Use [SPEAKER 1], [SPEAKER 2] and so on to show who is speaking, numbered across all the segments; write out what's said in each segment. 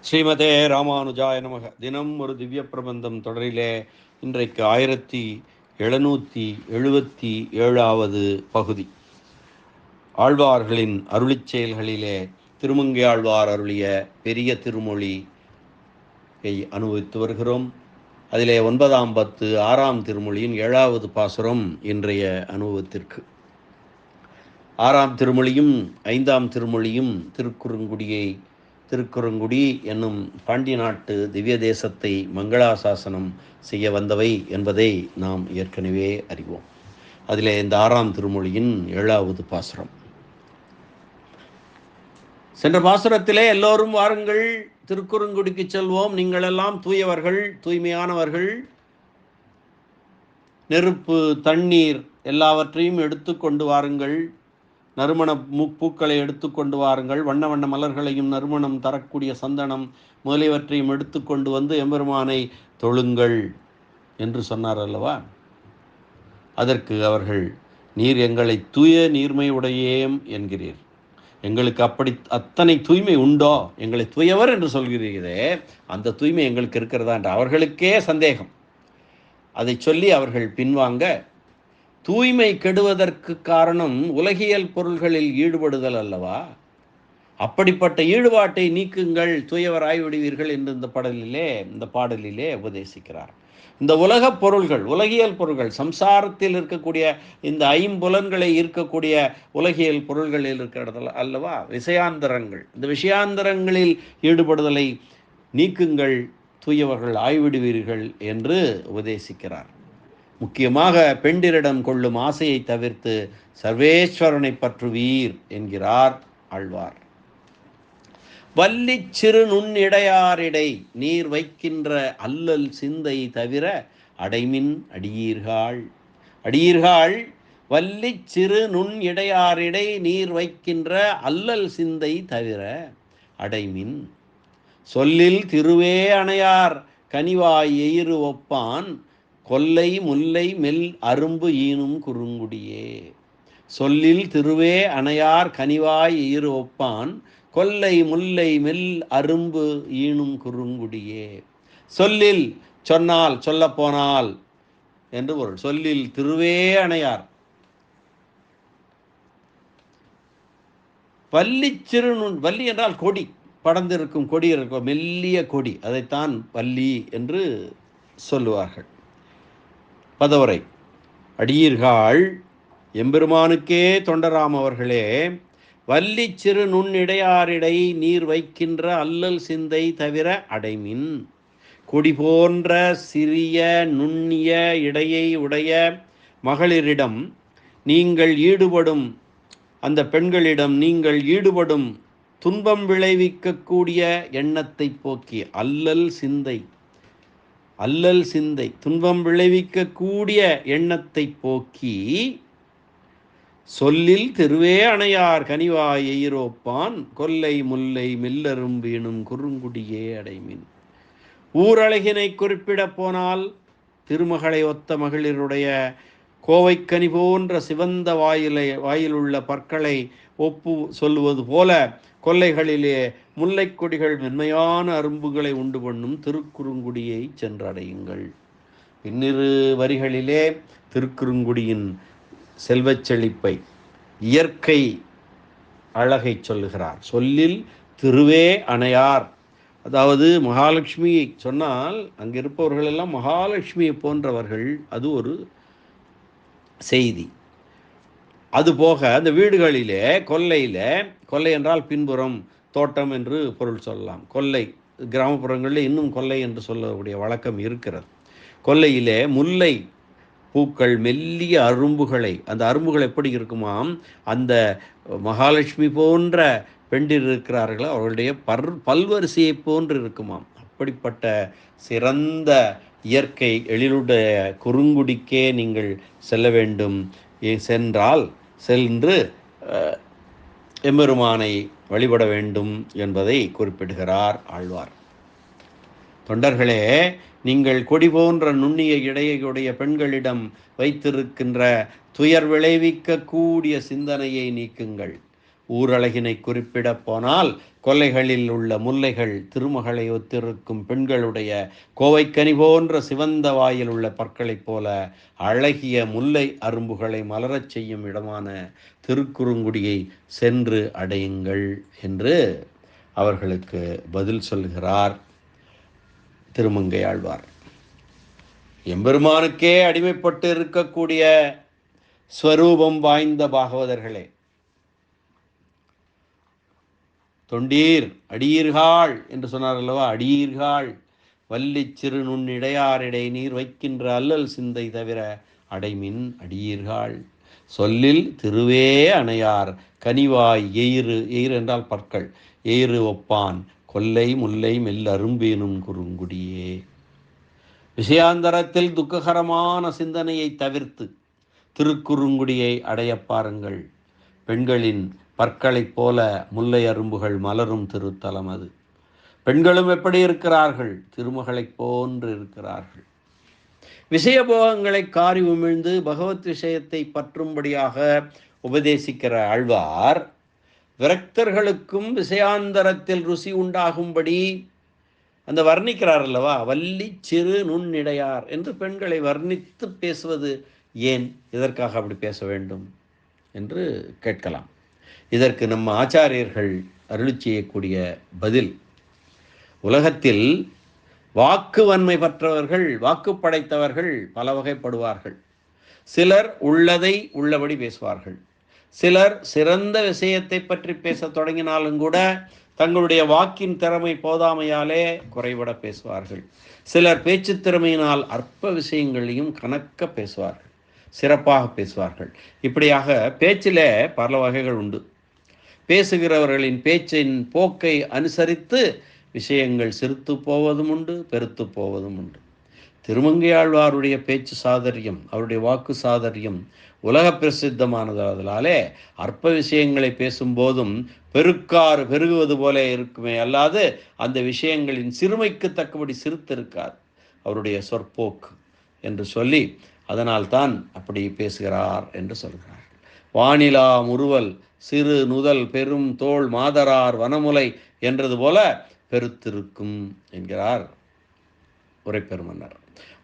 [SPEAKER 1] ஸ்ரீமதே ராமானுஜாய நமக. தினம் ஒரு திவ்ய பிரபந்தம் தொடரிலே இன்றைக்கு ஆயிரத்தி எழுநூற்றி எழுபத்தி ஏழாவது பகுதி. ஆழ்வார்களின் அருளிச் செயல்களிலே திருமங்கை ஆழ்வார் அருளிய பெரிய திருமொழியை அனுபவித்து வருகிறோம். அதிலே ஒன்பதாம் பத்து ஆறாம் திருமொழியின் ஏழாவது பாசுரம் இன்றைய அனுபவத்திற்கு. ஆறாம் திருமொழியும் ஐந்தாம் திருமொழியும் திருக்குறுங்குடியை திருக்குறுங்குடி என்னும் பாண்டிய நாட்டு திவ்ய தேசத்தை மங்களாசாசனம் செய்ய வந்தவை என்பதை நாம் ஏற்கனவே அறிவோம். அதிலே இந்த ஆறாம் திருமொழியின் ஏழாவது பாசுரம். சென்ற பாசுரத்திலே எல்லோரும் வாருங்கள் திருக்குறுங்குடிக்கு செல்வோம். நீங்களெல்லாம் தூயவர்கள் தூய்மையானவர்கள். நெருப்பு தண்ணீர் எல்லாவற்றையும் எடுத்து கொண்டு வாருங்கள். நறுமண மு பூக்களை எடுத்துக்கொண்டு வாருங்கள். வண்ண வண்ண மலர்களையும் நறுமணம் தரக்கூடிய சந்தனம் முதலியவற்றையும் எடுத்துக்கொண்டு வந்து எம்பெருமானை தொழுங்கள் என்று சொன்னார் அல்லவா? அதற்கு அவர்கள் நீர் எங்களை தூய நீர்மை உடையேம் என்கிறீர். எங்களுக்கு அப்படி அத்தனை தூய்மை உண்டோ? எங்களை தூயவர் என்று சொல்கிறீர்களே. அந்த தூய்மை எங்களுக்கு இருக்கிறதா? என்று அவர்களுக்கே சந்தேகம். அதை சொல்லி அவர்கள் பின்வாங்க தூய்மை கெடுவதற்கு காரணம் உலகியல் பொருள்களில் ஈடுபடுதல் அல்லவா? அப்படிப்பட்ட ஈடுபாட்டை நீக்குங்கள் தூயவராய் விடுவீர்கள் என்று இந்த பாடலிலே இந்த பாடலிலே உபதேசிக்கிறார். இந்த உலகப் பொருள்கள் உலகியல் பொருள்கள் சம்சாரத்தில் இருக்கக்கூடிய இந்த ஐம்புலன்களை இருக்கக்கூடிய உலகியல் பொருள்களில் இருக்கிறதல்ல அல்லவா? விஷயாந்தரங்கள். இந்த விஷயாந்தரங்களில் ஈடுபடுதலை நீக்குங்கள் தூயவர்கள் ஆய்விடுவீர்கள் என்று உபதேசிக்கிறார். முக்கியமாக பெண்டிரிடம் கொள்ளும் ஆசையை தவிர்த்து சர்வேஸ்வரனை பற்றுவீர் என்கிறார் ஆழ்வார். வள்ளி சிறு நுண்ணிடையாரிடை நீர் வைக்கின்ற அல்லல் சிந்தை தவிர அடைமின் அடியீர்கள். அடியீர்கள் வள்ளி சிறு நுண் இடையாரிடை நீர் வைக்கின்ற அல்லல் சிந்தை தவிர அடைமின். சொல்லில் திருவே அணையார் கனிவாய் எயிறு ஒப்பான் கொல்லை முல்லை மெல் அரும்பு ஈனும் குறுங்குடியே. சொல்லில் திருவே அணையார் கனிவாய் ஈறு ஒப்பான் கொல்லை முல்லை மெல் அரும்பு ஈனும் குறுங்குடியே. சொல்லில் சொன்னால் சொல்லப்போனால் என்று பொருள். சொல்லில் திருவே அணையார். வள்ளி சிறுநுண் வள்ளி என்றால் கொடி படர்ந்திருக்கும் கொடி இருக்கும் மெல்லிய கொடி அதைத்தான் வள்ளி என்று சொல்லுவார்கள். பதவரை. அடியீர்கள் எம்பெருமானுக்கே தொண்டராம் அவர்களே வள்ளி சிறு நுண்ணிடையாரிடை நீர் வைக்கின்ற அல்லல் சிந்தை தவிர அடைமின். கொடி போன்ற சிறிய நுண்ணிய இடையை உடைய மகளிரிடம் நீங்கள் ஈடுபடும் அந்த பெண்களிடம் நீங்கள் ஈடுபடும் துன்பம் விளைவிக்கக்கூடிய எண்ணத்தை போக்கி அல்லல் சிந்தை. அல்லல் சிந்தை துன்பம் விளைவிக்கக்கூடிய எண்ணத்தை போக்கி சொல்லில் திருவே அணையார் கனிவாய் எயிரோப்பான் கொல்லை முல்லை மெல்லரும்பீனும் குறுங்குடியே அடைமின். ஊரழகினை குறிப்பிடப் போனால் திருமகளை ஒத்த மகளிருடைய கோவைக்கனி போன்ற சிவந்த வாயிலை வாயிலுள்ள பற்களை ஒப்பு சொல்லுவது போல கொல்லைகளிலே முல்லைக்கொடிகள் மென்மையான அரும்புகளை உண்டு பண்ணும் திருக்குறுங்குடியை சென்றடையுங்கள். பின்னிரு வரிகளிலே திருக்குறுங்குடியின் செல்வச் செழிப்பை இயற்கை அழகை சொல்லுகிறார். சொல்லில் திருவே அணையார். அதாவது மகாலட்சுமியை சொன்னால் அங்கே இருப்பவர்கள் எல்லாம் மகாலட்சுமியை போன்றவர்கள். அது ஒரு செய்தி. அதுபோக அந்த வீடுகளிலே கொல்லையில் கொல்லை என்றால் பின்புறம் தோட்டம் என்று பொருள் சொல்லலாம். கொல்லை கிராமப்புறங்களில் இன்னும் கொல்லை என்று சொல்லக்கூடிய வழக்கம் இருக்கிறது. கொல்லையிலே முல்லை பூக்கள் மெல்லிய அரும்புகளை அந்த அரும்புகள் எப்படி இருக்குமாம்? அந்த மகாலட்சுமி போன்ற பெண்டிர் இருக்கிறார்கள்? அவர்களுடைய பர் பல்வரிசையை போன்று இருக்குமாம். அப்படிப்பட்ட சிறந்த இயற்கை எழிலுடைய குறுங்குடிக்கே நீங்கள் செல்ல வேண்டும். சென்றால் சென்று எம்பெருமானை வழிபட வேண்டும் என்பதை குறிப்பிடுகிறார் ஆழ்வார். தொண்டர்களே நீங்கள் கொடி போன்ற நுண்ணிய இடையுடைய பெண்களிடம் வைத்திருக்கின்ற துயர் விளைவிக்கக்கூடிய சிந்தனையை நீக்குங்கள். ஊரழகினை குறிப்பிடப் போனால் கொல்லைகளில் உள்ள முல்லைகள் திருமகளை ஒத்திருக்கும் பெண்களுடைய கோவைக்கனி போன்ற சிவந்த வாயில் உள்ள பற்களைப் போல அழகிய முல்லை அரும்புகளை மலரச் செய்யும் இடமான திருக்குறுங்குடியை சென்று அடையுங்கள் என்று அவர்களுக்கு பதில் சொல்கிறார் திருமங்கையாழ்வார் எம்பெருமானுக்கே அடிமைப்பட்டு இருக்கக்கூடிய ஸ்வரூபம் வாய்ந்த பாகவதர்களே தொண்டீர் அடியீர்கள் என்று சொன்னார் அல்லவா அடியீர்கள் வள்ளி சிறு நுண்ணிடையாரிடை நீர் வைக்கின்ற அல்லல் சிந்தை தவிர அடைமின் அடியீர்கள் சொல்லில் திருவே அணையார் கனிவாய் எயிறு எயிறு என்றால் பற்கள். எயிறு ஒப்பான் கொல்லை முல்லை மெல்ல அரும்பேனும் குறுங்குடியே. விஷயாந்தரத்தில் துக்ககரமான சிந்தனையை தவிர்த்து திருக்குறுங்குடியை அடைய பாருங்கள். பெண்களின் பற்களைப் போல முல்லை அரும்புகள் மலரும் திருத்தலம் அது. பெண்களும் எப்படி இருக்கிறார்கள்? திருமகளைப் போன்று இருக்கிறார்கள். விஷயபோகங்களை காரி உமிழ்ந்து பகவத் விஷயத்தை பற்றும்படியாக உபதேசிக்கிற ஆழ்வார் விரக்தர்களுக்கும் விஷயாந்தரத்தில் ருசி உண்டாகும்படி அந்த வர்ணிக்கிறார் அல்லவா? வள்ளி சிறு நுண்ணிடையார் என்று பெண்களை வர்ணித்து பேசுவது ஏன்? இதற்காக அப்படி பேச வேண்டும்? என்று கேட்கலாம். இதற்கு நம்ம ஆச்சாரியர்கள் அருளி செய்யக்கூடிய பதில். உலகத்தில் வாக்கு வன்மை பற்றவர்கள் வாக்கு படைத்தவர்கள் பல வகைப்படுவார்கள். சிலர் உள்ளதை உள்ளபடி பேசுவார்கள். சிலர் சிறந்த விஷயத்தை பற்றி பேசத் தொடங்கினாலும் கூட தங்களுடைய வாக்கின் திறமை போதாமையாலே குறைவிட பேசுவார்கள். சிலர் பேச்சு திறமையினால் அற்ப விஷயங்களையும் கணக்க பேசுவார்கள். சிறப்பாக பேசுவார்கள். இப்படியாக பேச்சிலே பல வகைகள் உண்டு. பேசுகிறவர்களின் பேச்சின் போக்கை அனுசரித்து விஷயங்கள் சிரித்து போவதும் உண்டு பெருத்து போவதும் உண்டு. திருமங்கையாழ்வாருடைய பேச்சு சாதரியம் அவருடைய வாக்கு சாதரியம் உலக பிரசித்தமானதாதலாலே அற்ப விஷயங்களை பேசும்போதும் பெருக்காறு பெருகுவது போல இருக்குமே அல்லாது அந்த விஷயங்களின் சிறுமைக்கு தக்கபடி சிரித்திருக்கார். அவருடைய சொற்போக்கு என்று சொல்லி அதனால் தான் அப்படி பேசுகிறார் என்று சொல்கிறார் வானிலா முறுவல் சிறு நுதல் பெரும் தோல் மாதரார் வனமுலை என்றது போல பெருத்திருக்கும் என்கிறார் உரைப்பெருமன்னர்.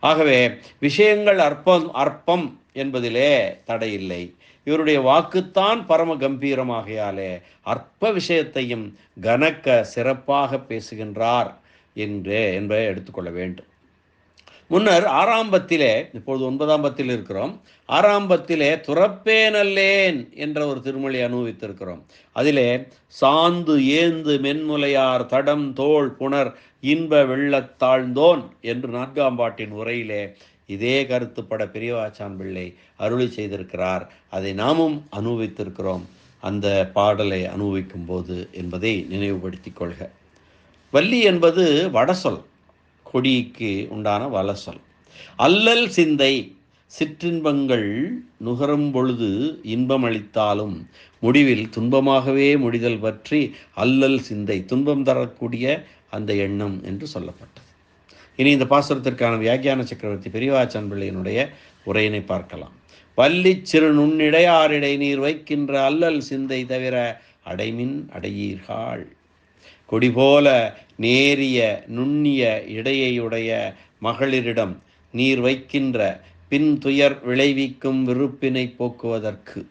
[SPEAKER 1] ஆகவே விஷயங்கள் அற்பம் அற்பம் என்பதிலே தடையில்லை இவருடைய வாக்குத்தான் பரம கம்பீரமாகையாலே அற்ப விஷயத்தையும் கனக்க சிறப்பாக பேசுகின்றார் என்று என்பதை எடுத்துக்கொள்ள வேண்டும். முன்னர் ஆறாம்பத்திலே இப்பொழுது ஒன்பதாம் பத்தில் இருக்கிறோம். ஆறாம்பத்திலே துறப்பேனல்லேன் என்ற ஒரு திருமொழி அனுபவித்திருக்கிறோம். அதிலே சாந்து ஏந்து மென்முலையார் தடம் தோல் புனர் இன்ப வெள்ளத்தாழ்ந்தோன் என்று நான்காம் பாட்டின் உரையிலே இதே கருத்துப்பட பெரியவாச்சான் பிள்ளை அருளி செய்திருக்கிறார். அதை நாமும் அனுபவித்திருக்கிறோம். அந்த பாடலை அனுபவிக்கும் போது என்பதை நினைவுபடுத்திக் கொள்க. வள்ளி என்பது வடசொல். கொடிக்கு உண்டான வலசல். அல்லல் சிந்தை சிற்றின்பங்கள் நுகரும் பொழுது இன்பம் அளித்தாலும் முடிவில் துன்பமாகவே முடிதல் பற்றி அல்லல் சிந்தை துன்பம் தரக்கூடிய அந்த எண்ணம் என்று சொல்லப்பட்டது. இனி இந்த பாசுரத்திற்கான வியாக்கியான சக்கரவர்த்தி பெரியவாச்சன் பிள்ளையினுடைய உரையினை பார்க்கலாம். வள்ளி சிறு நுண்ணிடையாரிடை நீர் வைக்கின்ற அல்லல் சிந்தை தவிர அடைமின் அடையீர்கள். கொடி போல நேரிய நுண்ணிய இடையையுடைய மகளிரிடம் நீர் வைக்கின்ற பின் துயர் விளைவிக்கும் விருப்பினை போக்குவதற்கு.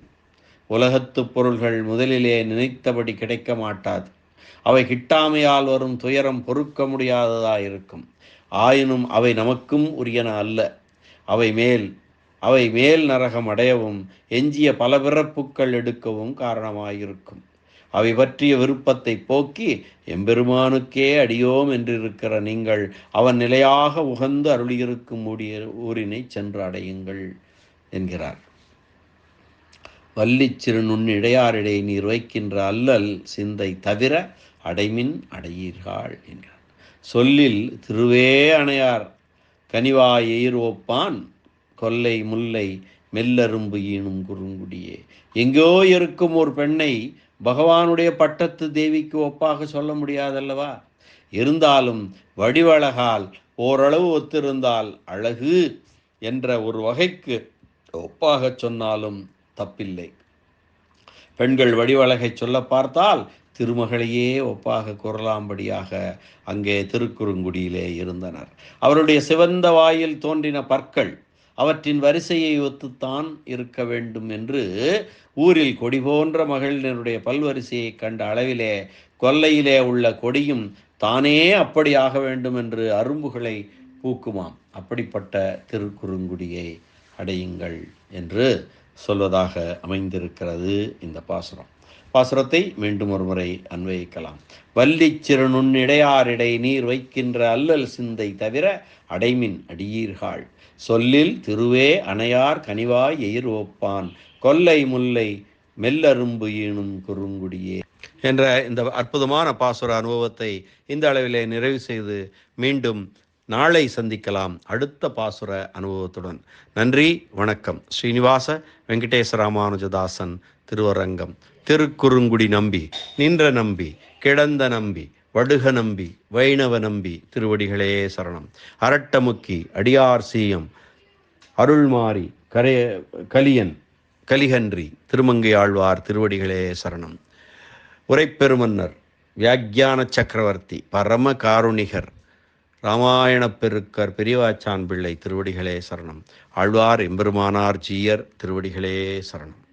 [SPEAKER 1] உலகத்து பொருள்கள் முதலிலே நினைத்தபடி கிடைக்க மாட்டாது. அவை கிட்டாமையால் வரும் துயரம் பொறுக்க முடியாததாயிருக்கும். ஆயினும் அவை நமக்கும் உரியன அல்ல. அவை மேல் அவை மேல் நரகம் அடையவும் எஞ்சிய பல பிறப்புக்கள் எடுக்கவும் காரணமாயிருக்கும். அவை பற்றிய விருப்பத்தை போக்கி எம்பெருமானுக்கே அடியோம் என்றிருக்கிற நீங்கள் அவன் நிலையாக உகந்து அருளியிருக்கும் ஊடிய ஊரினை சென்று அடையுங்கள் என்கிறார். வள்ளிச் சிறு நுண்ணிடையாரிடை நீர் வைக்கின்ற அல்லல் சிந்தை தவிர அடைமின் அடையீர்கள் என்கிறார். சொல்லில் திருவே அணையார் கனிவாய் எயிர் ஒப்பான் கொல்லை முல்லை மெல்லரும்பு ஈனும் குறுங்குடியே. எங்கேயோ இருக்கும் ஒரு பெண்ணை பகவானுடைய பட்டத்து தேவிக்கு ஒப்பாக சொல்ல முடியாதல்லவா? இருந்தாலும் வடிவழகால் ஓரளவு ஒத்திருந்தால் அழகு என்ற ஒரு வகைக்கு ஒப்பாக சொன்னாலும் தப்பில்லை. பெண்கள் வடிவழகை சொல்ல பார்த்தால் திருமகளையே ஒப்பாக கூறலாம்படியாக அங்கே திருக்குறுங்குடியிலே இருந்தனர். அவருடைய சிவந்த வாயில் தோன்றின பற்கள் அவற்றின் வரிசையை ஒத்துத்தான் இருக்க வேண்டும் என்று ஊரில் கொடி போன்ற மகளினுடைய பல்வரிசையை கண்ட அளவிலே கொல்லையிலே உள்ள கொடியும் தானே அப்படி ஆக வேண்டும் என்று அரும்புகளை பூக்குமாம். அப்படிப்பட்ட திருக்குறுங்குடியை அடையுங்கள் என்று சொல்வதாக அமைந்திருக்கிறது இந்த பாசுரம். பாசுரத்தை மீண்டும் ஒருமுறை அன்வயிக்கலாம். வள்ளிச் சிறு நீர் வைக்கின்ற அல்லல் சிந்தை தவிர அடைமின் அடியீர்கள். சொல்லில் திருவே அணையார் கனிவாய் எயிர் ஒப்பான் கொல்லை முல்லை மெல்லரும்பு ஈனும் குறுங்குடியே. என்ற இந்த அற்புதமான பாசுர அனுபவத்தை இந்த அளவிலே நிறைவு செய்து மீண்டும் நாளை சந்திக்கலாம் அடுத்த பாசுர அனுபவத்துடன். நன்றி வணக்கம். ஸ்ரீனிவாச வெங்கடேச ராமானுஜதாசன் திருவரங்கம். திருக்குறுங்குடி நம்பி நின்ற நம்பி கிடந்த நம்பி வடுக நம்பி வைணவ நம்பி திருவடிகளே சரணம். அரட்டமுக்கி அடியார் சீயம் அருள்மாரி கரைய கலியன் கலிகன்றி திருமங்கை ஆழ்வார் திருவடிகளே சரணம். உரைப்பெருமன்னர் வியாக்கியான சக்கரவர்த்தி பரம காருணிகர் ராமாயணப் பெருக்கர் பெரியவாச்சான் பிள்ளை திருவடிகளே சரணம். ஆழ்வார் எம்பெருமானார் ஜீயர் திருவடிகளே சரணம்.